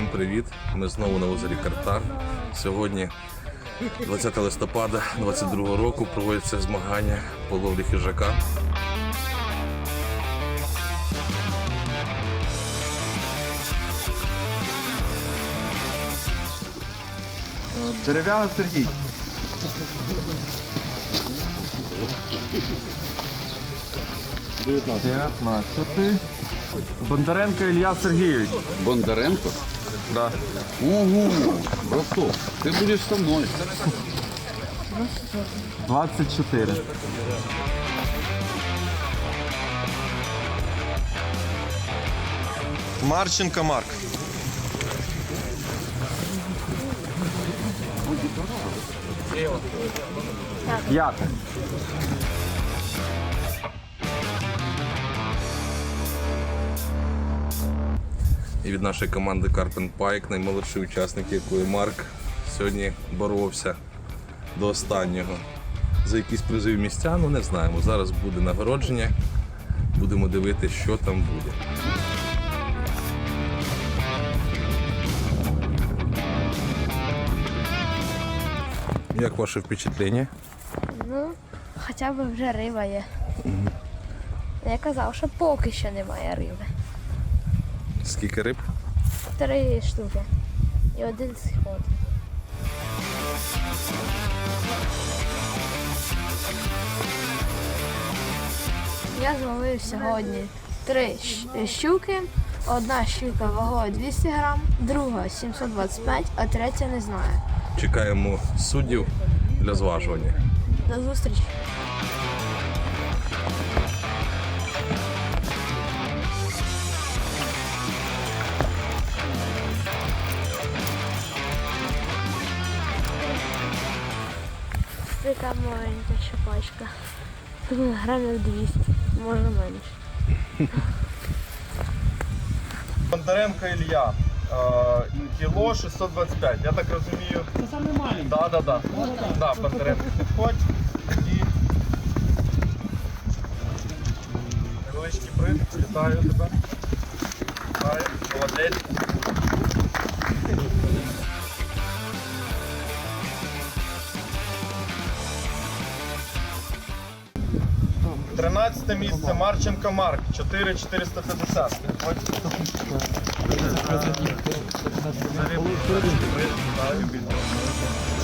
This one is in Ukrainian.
привіт! Ми знову на озері Картар. Сьогодні, 20 листопада 22 року, проводяться змагання по ловлі хижака. Дерев'яна Сергій. Дев'ятнадцятий. Бондаренко Ілля Сергійович. Бондаренко? Да. Ого, браток, ты будешь со мной. 24. Марченко Марк. П'яте. І від нашої команди Carpen Pike, наймолодший учасник якої Марк сьогодні боровся до останнього. За якісь призові місця, ну не знаємо. Зараз буде нагородження. Будемо дивитися, що там буде. Як ваше впечатлення? Ну, хоча б вже риба є. Я казав, що поки що немає риби. Скільки риб? Три штуки. І один сход. Я зловив сьогодні три щуки. Одна щука вагою 200 грам, друга 725, а третя не знаю. Чекаємо суддів для зважування. До зустрічі. Така маленька щупачка. Грамів 200, може менше. Бондаренко Ілля. Е, Кіло 625. Я так розумію. Це саме маленький. Да, да, да. Да, Бондаренко підходь. І... Невеличкий приз. Вітаю тебе. Вітаю. Молодець. Тринадцяте місце Марченко Марк, 4450. Ось. Вітаю, вітаю.